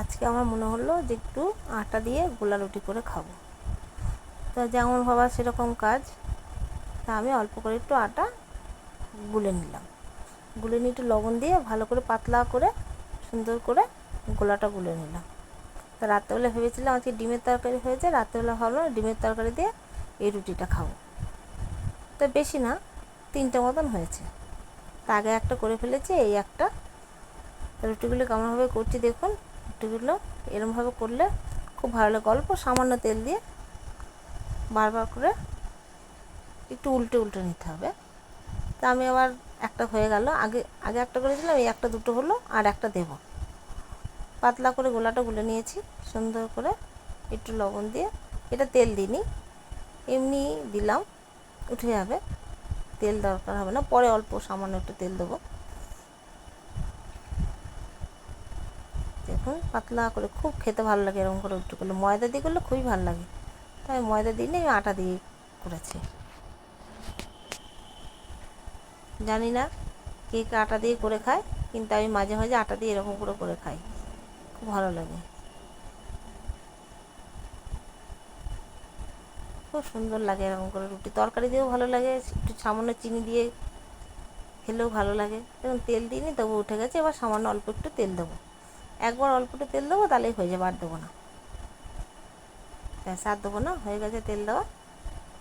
আজকে আমার মনে হলো যে একটু আটা দিয়ে গোলা রুটি করে খাব। তো যেমন ভাবা সেরকম কাজ। তা আমি অল্প করে একটু আটা গুলে নিলাম। গুলে নিয়ে একটু লবণ দিয়ে ভালো করে পাতলা করে সুন্দর করে গোলাটা গুলে নিলাম। তা রাত্রেবেলা ভেবেছিলাম আজকে ডিমের তরকারি হয়েছে, রাত্রেবেলা ভাবলাম ডিমের তরকারি দিয়ে এই রুটিটা খাব। তো বেশি না, তিনটে মতন হয়েছে। তা আগে একটা করে ফেলেছি, এই একটা। রুটিগুলো কেমনভাবে করছি দেখুন। রুটিগুলো এরমভাবে করলে খুব ভালো লাগে। অল্প সামান্য তেল দিয়ে বারবার করে একটু উল্টে উল্টে নিতে হবে। তা আমি আবার একটা হয়ে গেল। আগে আগে একটা করেছিলাম, এই একটা দুটো হলো আর একটা দেব। পাতলা করে গোলাটা গুলে নিয়েছি, সুন্দর করে একটু লবণ দিয়ে। এটা তেল দিইনি, এমনি দিলাম, উঠে যাবে। তেল দরকার হবে না, পরে অল্প সামান্য একটু তেল দেবো। দেখুন পাতলা করে খুব খেতে ভালো লাগে, এরকম করে একটু করলে। ময়দা দিয়ে করলে খুবই ভালো লাগে। তাই ময়দা দিই আমি আটা দিয়ে করেছি। জানি না কে কে আটা দিয়ে করে খায়, কিন্তু আমি মাঝে মাঝে আটা দিয়ে এরকম করে করে খাই। খুব ভালো লাগে। খুব সুন্দর লাগে এরকম করে রুটি। তরকারি দিয়েও ভালো লাগে, একটু সামান্য চিনি দিয়ে খেলেও ভালো লাগে। দেখুন, তেল দিইনি, তবু উঠে গেছে, এবার সামান্য অল্প একটু তেল দেবো। একবার অল্প একটু তেল দেবো, তাহলেই হয়ে যাবে, আর দেবো না। ব্যাস, আর দেবো না, হয়ে গেছে তেল দেওয়া।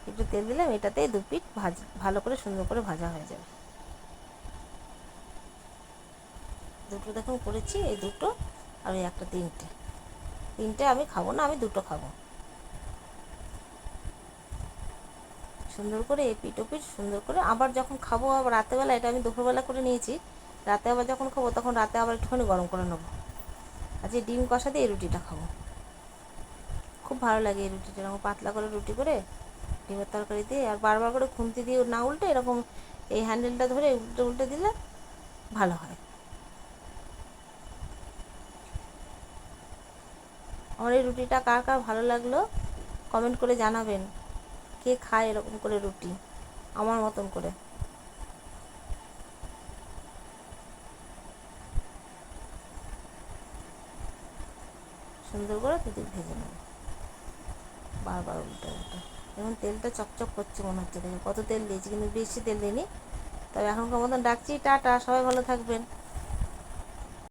একটু তেল দিলাম, এটাতেই দু পিঠ ভাজ, ভালো করে সুন্দর করে ভাজা হয়ে যাবে। দুটো দেখুন করেছি, এই দুটো, আর ওই একটা তিনটে। তিনটে আমি খাব না, আমি দুটো খাব। সুন্দর করে এই পিঠ পিঠ সুন্দর করে, আবার যখন খাব, আবার রাতেবেলা, এটা আমি দুপুরবেলা করে নিয়েছি, রাতে আবার যখন খাব, তখন রাতে আবার একটুখানি গরম করে নেব। আজকে ডিম কষা দিয়ে এই রুটিটা খাব। খুব ভালো লাগে এই রুটিটা, এরকম পাতলা করে রুটি করে ডিমের তরকারি দিয়ে আর বারবার করে খুন্তি দিয়ে না উল্টে এরকম এই হ্যান্ডেলটা ধরে উল্টে উল্টে দিলে ভালো হয়। আমার এই রুটিটা কার কার ভালো লাগল কমেন্ট করে জানাবেন। কে খায় এরকম করে রুটি? আমার মতন করে। সুন্দর করে দুদিক ভেজে নেব বারবার উল্টে উল্টে। এখন তেলটা চকচক করছে মনে হচ্ছে দেখে। কত তেল দিয়েছি, কিন্তু বেশি তেল দিইনি। তবে এখনকার মতন ডাকছি, টাটা, সবাই ভালো থাকবেন।